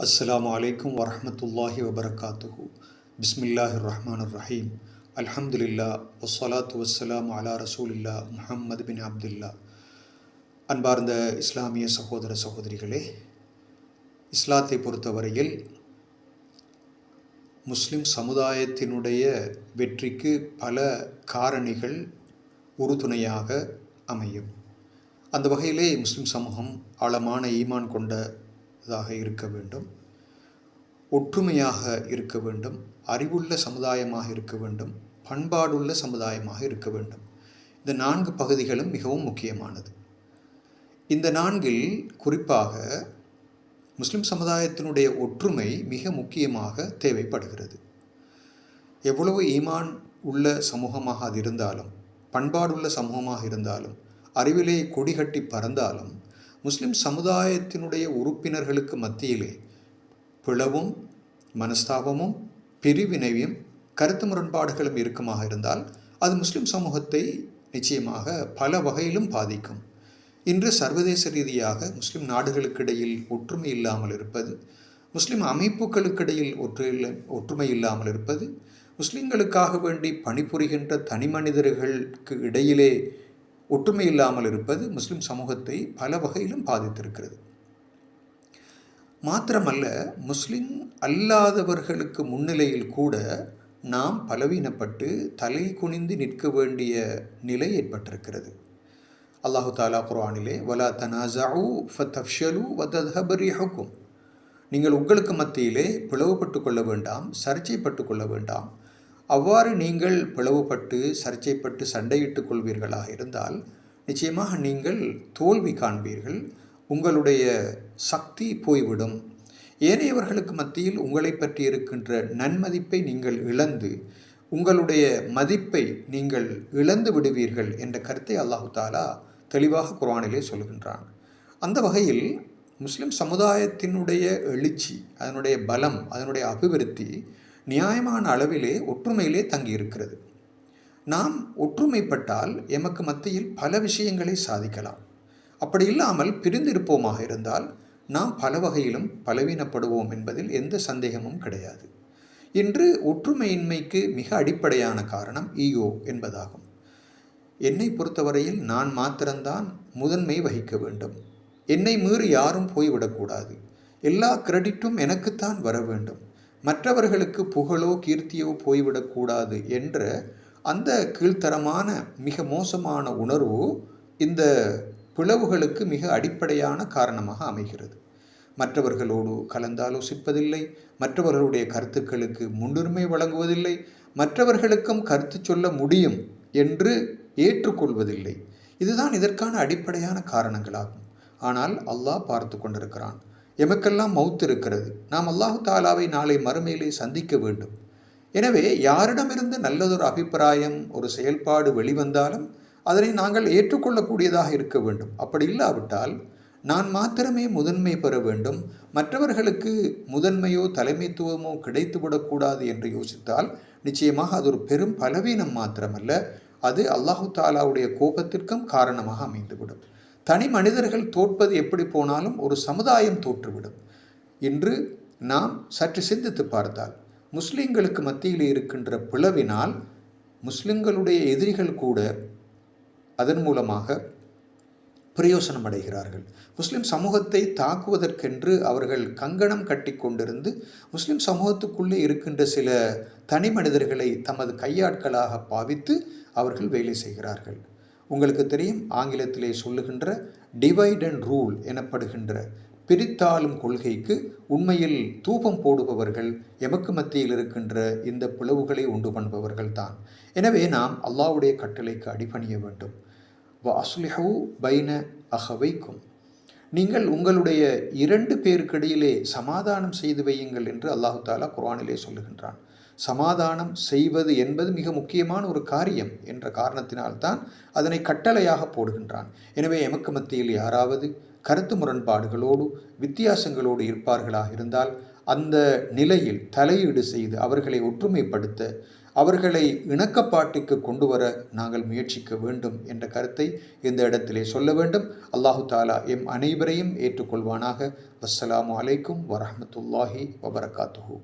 அஸ்ஸலாமு அலைக்கும் வரமத்துல்லாஹி வபரகாத்துஹு. பிஸ்மில்லாஹி ரஹ்மான் ரஹீம் அல்ஹம்துலில்லா வஸ்ஸலாத்து வசலாம் அலா ரசூலில்லா முஹம்மது பின் அப்துல்லா அன்பார்ந்த இஸ்லாமிய சகோதர சகோதரிகளே இஸ்லாத்தை பொறுத்தவரையில் முஸ்லிம் சமுதாயத்தினுடைய வெற்றிக்கு பல காரணிகள் உறுதுணையாக அமையும். அந்த வகையிலே முஸ்லிம் சமூகம் ஆழமான ஈமான் கொண்ட இதாக இருக்க வேண்டும். ஒற்றுமையாக இருக்க வேண்டும். அறிவுள்ள சமுதாயமாக இருக்க வேண்டும். பண்பாடுள்ள சமுதாயமாக இருக்க வேண்டும். இந்த நான்கு பகுதிகளும் மிகவும் முக்கியமானது. இந்த நான்கில் குறிப்பாக முஸ்லிம் சமுதாயத்தினுடைய ஒற்றுமை மிக முக்கியமாக தேவைப்படுகிறது. எவ்வளவு ஈமான் உள்ள சமூகமாக அது இருந்தாலும் பண்பாடுள்ள சமூகமாக இருந்தாலும் அறிவிலே கொடிகட்டி பறந்தாலும் முஸ்லிம் சமுதாயத்தினுடைய உறுப்பினர்களுக்கு மத்தியிலே பிளவும் மனஸ்தாபமும் பிரிவினையும் கருத்து முரண்பாடுகளும் இறுக்கமாக இருந்தால் அது முஸ்லிம் சமூகத்தை நிச்சயமாக பல வகையிலும் பாதிக்கும். இன்று சர்வதேச ரீதியாக முஸ்லிம் நாடுகளுக்கிடையில் ஒற்றுமை இல்லாமல் இருப்பது முஸ்லிம் அமைப்புகளுக்கிடையில் ஒற்று ஒற்றுமை இல்லாமல் இருப்பது முஸ்லிம்களுக்காக வேண்டி பணிபுரிகின்ற தனி மனிதர்களுக்கு இடையிலே ஒற்றுமை இல்லாமல் இருப்பது முஸ்லிம் சமூகத்தை பல வகையிலும் பாதித்திருக்கிறது. மாத்திரமல்ல முஸ்லிம் அல்லாதவர்களுக்கு முன்னிலையில் கூட நாம் பலவீனப்பட்டு தலை குனிந்து நிற்க வேண்டிய நிலை ஏற்பட்டிருக்கிறது. அல்லாஹு தாலா குரானிலே வலா தனாசாவு ஃபத்தஃப்ஷலு வதஹபரிஹக்கும் நீங்கள் உங்களுக்கு மத்தியிலே பிளவுபட்டு கொள்ள வேண்டாம் சர்ச்சைப்பட்டு கொள்ள வேண்டாம். அவ்வாறு நீங்கள் பிளவுபட்டு சர்ச்சைப்பட்டு சண்டையிட்டு கொள்வீர்களாக இருந்தால் நிச்சயமாக நீங்கள் தோல்வி காண்பீர்கள். உங்களுடைய சக்தி போய்விடும். ஏனையவர்களுக்கு மத்தியில் உங்களை பற்றி இருக்கின்ற நன்மதிப்பை நீங்கள் இழந்து உங்களுடைய மதிப்பை நீங்கள் இழந்து விடுவீர்கள் என்ற கருத்தை அல்லாஹு தாலா தெளிவாக குரானிலே சொல்கின்றான். அந்த வகையில் முஸ்லிம் சமுதாயத்தினுடைய எழுச்சி அதனுடைய பலம் அதனுடைய அபிவிருத்தி நியாயமான அளவிலே ஒற்றுமையிலே தங்கியிருக்கிறது. நாம் ஒற்றுமைப்பட்டால் எமக்கு மத்தியில் பல விஷயங்களை சாதிக்கலாம். அப்படி இல்லாமல் பிரிந்திருப்போமாக இருந்தால் நாம் பல வகையிலும் பலவீனப்படுவோம் என்பதில் எந்த சந்தேகமும் கிடையாது. இன்று ஒற்றுமையின்மைக்கு மிக அடிப்படையான காரணம் ஈகோ என்பதாகும். என்னை பொறுத்தவரையில் நான் மாத்திரம்தான் முதன்மை வகிக்க வேண்டும். என்னை மீறி யாரும் போய்விடக்கூடாது. எல்லா கிரெடிட்டும் எனக்குத்தான் வர வேண்டும். மற்றவர்களுக்கு புகழோ கீர்த்தியோ போய்விடக்கூடாது என்ற அந்த கீழ்த்தரமான மிக மோசமான உணர்வு இந்த பிளவுகளுக்கு மிக அடிப்படையான காரணமாக அமைகிறது. மற்றவர்களோடு கலந்தாலோசிப்பதில்லை மற்றவர்களுடைய கருத்துக்களுக்கு முன்னுரிமை வழங்குவதில்லை மற்றவர்களுக்கும் கருத்து சொல்ல முடியும் என்று ஏற்றுக்கொள்வதில்லை. இதுதான் இதற்கான அடிப்படையான காரணங்களாகும். ஆனால் அல்லாஹ் பார்த்து கொண்டிருக்கிறான். எமக்கெல்லாம் மவுத்து இருக்கிறது. நாம் அல்லாஹு தாலாவை நாளை மறுமையிலே சந்திக்க வேண்டும். எனவே யாரிடமிருந்து நல்லதொரு அபிப்பிராயம் ஒரு செயல்பாடு வெளிவந்தாலும் அதனை நாங்கள் ஏற்றுக்கொள்ளக்கூடியதாக இருக்க வேண்டும். அப்படி இல்லாவிட்டால் நான் மாத்திரமே முதன்மை பெற வேண்டும். மற்றவர்களுக்கு முதன்மையோ தலைமைத்துவமோ கிடைத்துவிடக்கூடாது என்று யோசித்தால் நிச்சயமாக அது ஒரு பெரும் பலவீனம் மாத்திரமல்ல. அது அல்லாஹு தாலாவுடைய கோபத்திற்கும் காரணமாக அமைந்துவிடும். தனி மனிதர்கள் தோற்பது எப்படி போனாலும் ஒரு சமுதாயம் தோற்றுவிடும். என்று நாம் சற்று சிந்தித்து பார்த்தால் முஸ்லிம்களுக்கு மத்தியில் இருக்கின்ற பிளவினால் முஸ்லிம்களுடைய எதிரிகள் கூட அதன் மூலமாக பிரயோசனம் அடைகிறார்கள். முஸ்லிம் சமூகத்தை தாக்குவதற்கென்று அவர்கள் கங்கணம் கட்டி கொண்டிருந்து முஸ்லிம் சமூகத்துக்குள்ளே இருக்கின்ற சில தனி மனிதர்களை தமது கையாட்களாக பாவித்து அவர்கள் வேலை செய்கிறார்கள். உங்களுக்கு தெரியும் ஆங்கிலத்திலே சொல்லுகின்ற டிவைட் அண்ட் ரூல் எனப்படுகின்ற பிரித்தாளும் கொள்கைக்கு உண்மையில் தூபம் போடுபவர்கள் எமக்கு மத்தியில் இருக்கின்ற இந்த பிளவுகளை உண்டு பண்ணுபவர்கள் தான். எனவே நாம் அல்லாவுடைய கட்டளைக்கு அடிபணிய வேண்டும். வ பைன அகவைக்கும் நீங்கள் உங்களுடைய இரண்டு பேருக்கிடையிலே சமாதானம் செய்து வையுங்கள் என்று அல்லாஹு தாலா குரானிலே சொல்லுகின்றான். சமாதானம் செய்வது என்பது மிக முக்கியமான ஒரு காரியம் என்ற காரணத்தினால்தான் அதனை கட்டளையாக போடுகின்றான். எனவே எமக்கு மத்தியில் யாராவது கருத்து முரண்பாடுகளோடு வித்தியாசங்களோடு இருப்பார்களாக இருந்தால் அந்த நிலையில் தலையீடு செய்து அவர்களை ஒற்றுமைப்படுத்த அவர்களை இணக்கப்பாட்டுக்கு கொண்டு வர நாங்கள் முயற்சிக்க வேண்டும் என்ற கருத்தை இந்த இடத்திலே சொல்ல வேண்டும். அல்லாஹு தாலா எம் அனைவரையும் ஏற்றுக்கொள்வானாக. வஸ்ஸலாமு அலைக்கும் வரஹமத்துல்லாஹி வபரகாத்துஹூ.